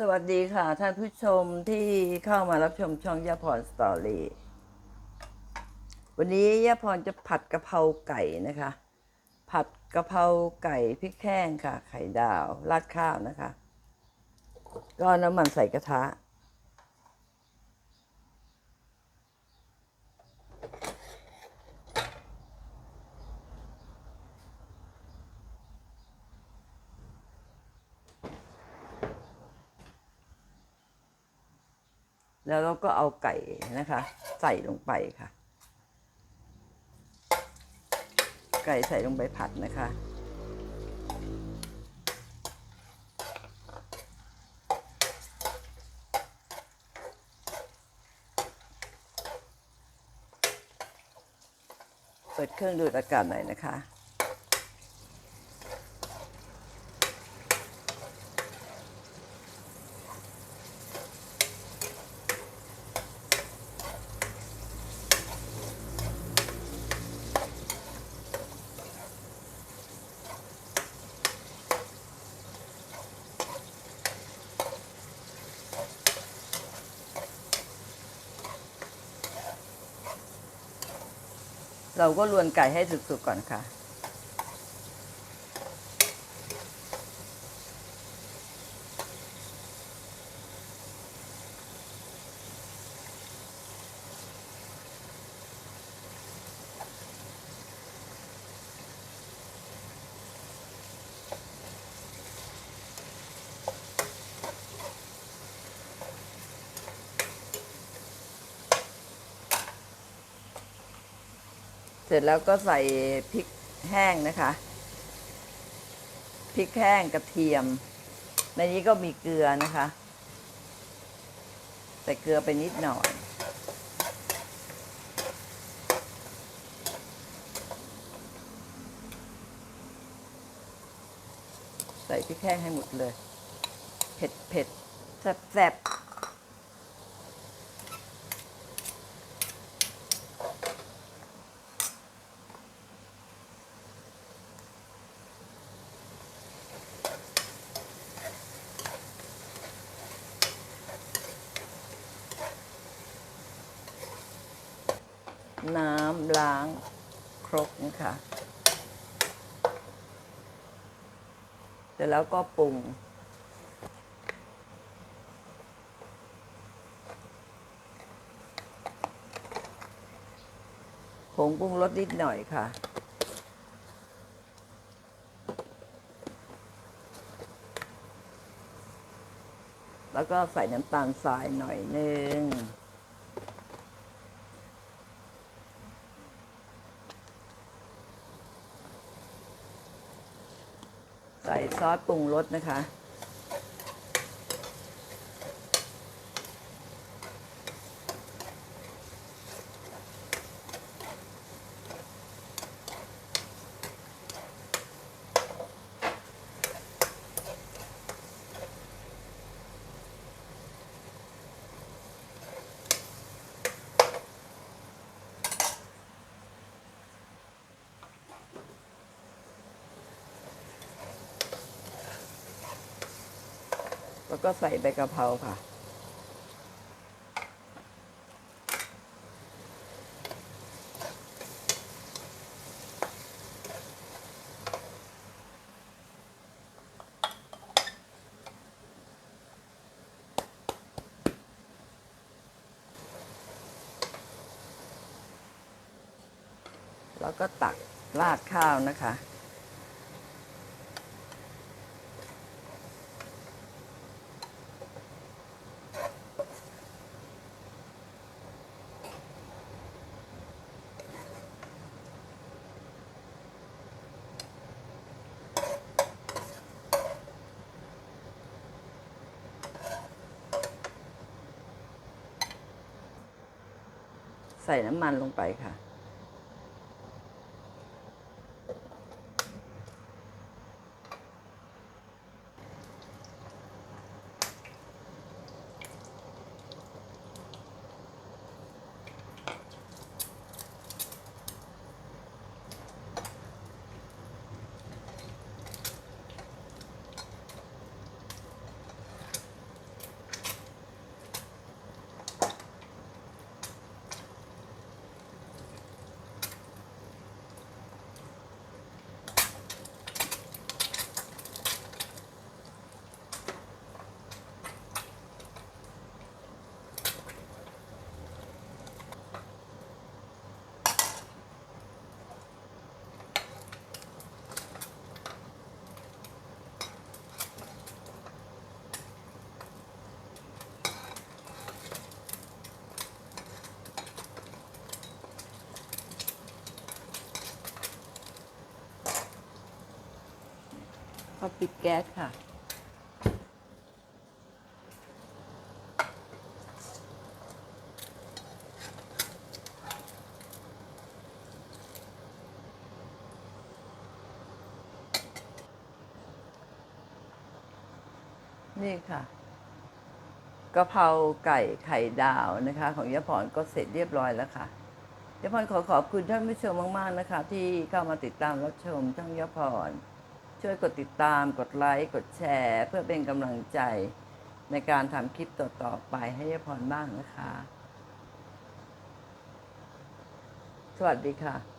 สวัสดีค่ะท่านผู้ชมที่เข้ามารับชมช่องยาพรสตอรี่วันนี้ยาพรจะผัดกะเพราไก่นะคะ ผัดกะเพราไก่พริกแห้งค่ะ ไข่ดาวราดข้าวนะคะ ก็น้ำมันใส่กระทะ แล้วเราก็เอาไก่นะคะ ใส่ลงไปค่ะ ไก่ใส่ลงไปผัดนะคะ เปิดเครื่องดูดอากาศหน่อยนะคะ เราก็ลวนไก่ให้สุกๆก่อนค่ะ เสร็จแล้วก็ใส่พริกแห้งนะคะ พริกแห้งกระเทียม ในนี้ก็มีเกลือนะคะ ใส่เกลือไปนิดหน่อยใส่พริกแห้งให้หมดเลย เผ็ดเผ็ดแซ่บแซ่บ น้ำล้างครกนะคะเสร็จแล้วก็ปรุง ผงปรุงรสนิดหน่อยค่ะแล้วก็ใส่น้ำตาลทรายหน่อยนึง ซอสปรุงรสนะคะ แล้วก็ใส่ใบกะเพราค่ะ แล้วก็ตักราดข้าวนะคะ ใส่น้ำมันลงไปค่ะ ก็ปิดแก๊สค่ะ นี่ค่ะกะเพราไก่ไข่ดาวนะคะ ของยะพรก็เสร็จเรียบร้อยแล้วค่ะยะพรขอขอบคุณท่านผู้ชมมาก ๆ นะคะ ที่เข้ามาติดตามรับชมช่องยะพร ช่วยกดติดตาม กดไลค์ กดแชร์ เพื่อเป็นกำลังใจในการทำคลิปต่อๆไปให้ยพรบ้างนะคะ สวัสดีค่ะ